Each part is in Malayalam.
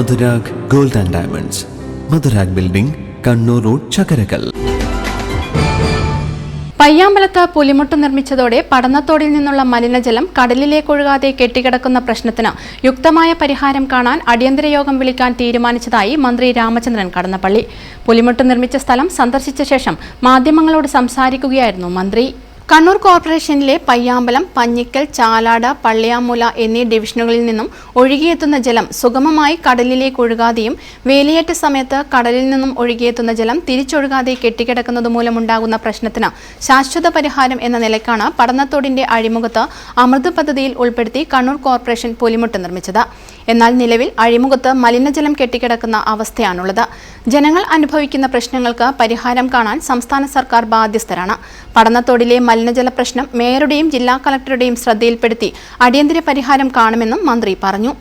Madhurag gold and diamonds. Madhurag building Kannur road Chakkarakkal പയ്യാമ്പലത്ത് പുലിമുട്ട് നിർമ്മിച്ചതോടെ പടന്നത്തോടിൽ നിന്നുള്ള മലിനജലം കടലിലേക്കൊഴുകാതെ കെട്ടിക്കിടക്കുന്ന പ്രശ്നത്തിന് യുക്തമായ പരിഹാരം കാണാൻ അടിയന്തര യോഗം വിളിക്കാൻ തീരുമാനിച്ചതായി മന്ത്രി രാമചന്ദ്രൻ കടന്നപ്പള്ളി. പുലിമുട്ട് നിർമ്മിച്ച സ്ഥലം സന്ദർശിച്ച ശേഷം മാധ്യമങ്ങളോട് സംസാരിക്കുകയായിരുന്നു മന്ത്രി. കണ്ണൂർ കോർപ്പറേഷനിലെ പയ്യാമ്പലം പഞ്ഞിക്കൽ ചാലാട പള്ളിയാമൂല എന്നീ ഡിവിഷനുകളിൽ നിന്നും ഒഴുകിയെത്തുന്ന ജലം സുഗമമായി കടലിലേക്ക് ഒഴുകാതെയും വേലിയേറ്റ സമയത്ത് കടലിൽ നിന്നും ഒഴുകിയെത്തുന്ന ജലം തിരിച്ചൊഴുകാതെ കെട്ടിക്കിടക്കുന്നത് മൂലമുണ്ടാകുന്ന പ്രശ്നത്തിന് ശാശ്വത പരിഹാരം എന്ന നിലയ്ക്കാണ് പഠനത്തോടിന്റെ അഴിമുഖത്ത് അമൃത് പദ്ധതിയിൽ ഉൾപ്പെടുത്തി കണ്ണൂർ കോർപ്പറേഷൻ പുലിമുട്ട് നിർമ്മിച്ചത്. എന്നാൽ നിലവിൽ അഴിമുഖത്ത് മലിനജലം കെട്ടിക്കിടക്കുന്ന അവസ്ഥയാണുള്ളത്. ജനങ്ങൾ അനുഭവിക്കുന്ന പ്രശ്നങ്ങൾക്ക് പരിഹാരം കാണാൻ സംസ്ഥാന സർക്കാർ ബാധ്യസ്ഥരാണ്. പഠനത്തോടിലെ മലിനജല പ്രശ്നം മേയറുടെയും ജില്ലാ കളക്ടറുടെയും ശ്രദ്ധയിൽപ്പെടുത്തി അടിയന്തര പരിഹാരം കാണുമെന്നും മന്ത്രി പറഞ്ഞു.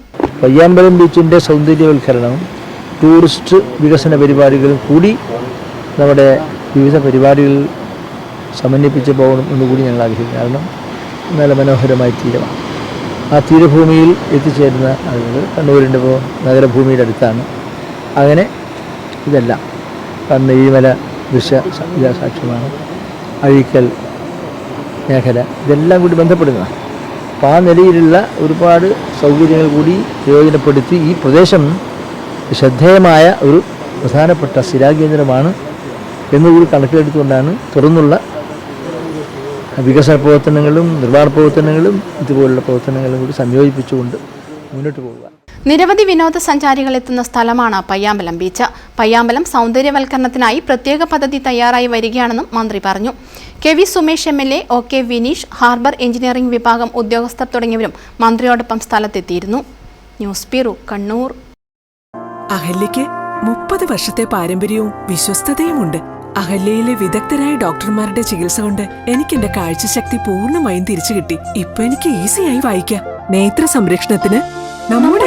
പയ്യാമ്പലം ബീച്ചിന്റെ സൗന്ദര്യവൽക്കരണവും ടൂറിസ്റ്റ് വികസന പരിപാടികളും കൂടി നമ്മുടെ വിവിധ പരിപാടികളിൽ സമന്വയിപ്പിച്ച് പോകണം എന്നുകൂടി ഞങ്ങൾ ആഗ്രഹിക്കുന്നു. കാരണം നല്ല മനോഹരമായ തീരമാണ്. ആ തീരഭൂമിയിൽ എത്തിച്ചേരുന്ന ആളുകൾ കണ്ണൂരിന്റെ നഗരഭൂമിയുടെ അടുത്താണ്. അങ്ങനെ ഇതെല്ലാം. കാരണം ഈ മല ദൃശ്യ സാക്ഷ്യമാണ് അഴീക്കൽ മേഖല ഇതെല്ലാം കൂടി ബന്ധപ്പെടുന്നതാണ്. അപ്പോൾ ആ നിലയിലുള്ള ഒരുപാട് സൗകര്യങ്ങൾ കൂടി പ്രയോജനപ്പെടുത്തി ഈ പ്രദേശം ശ്രദ്ധേയമായ ഒരു പ്രധാനപ്പെട്ട സ്ഥിരാകേന്ദ്രമാണ് എന്നുകൂടി കണക്കിലെടുത്തുകൊണ്ടാണ് തുറന്നുള്ള വികസന പ്രവർത്തനങ്ങളും നിർമ്മാണ പ്രവർത്തനങ്ങളും ഇതുപോലുള്ള പ്രവർത്തനങ്ങളും കൂടി സംയോജിപ്പിച്ചുകൊണ്ട് മുന്നോട്ട് പോകുക നിരവധി വിനോദസഞ്ചാരികൾ എത്തുന്ന സ്ഥലമാണ് പയ്യാമ്പലം ബീച്ച്. പയ്യാമ്പലം സൗന്ദര്യവൽക്കരണത്തിനായി പ്രത്യേക പദ്ധതി തയ്യാറായി വരികയാണെന്നും മന്ത്രി പറഞ്ഞു. K V Sumesh M L A O K Vineesh harbour engineering വിഭാഗം ഉദ്യോഗസ്ഥർ തുടങ്ങിയവരും മന്ത്രിയോടൊപ്പം സ്ഥലത്തെത്തിയിരുന്നു. News bureau Kannur. അഹല്യയ്ക്ക് മുപ്പത് വർഷത്തെ പാരമ്പര്യവും വിശ്വസ്തതയുമുണ്ട്. അഹല്യയിലെ വിദഗ്ധരായ ഡോക്ടർമാരുടെ ചികിത്സ കൊണ്ട് എനിക്ക് എന്റെ കാഴ്ചശക്തി പൂർണമായും തിരിച്ചു കിട്ടി ഇപ്പൊ എനിക്ക് ഈസിയായി വായിക്കാം. നേത്ര സംരക്ഷണത്തിന് നമ്മുടെ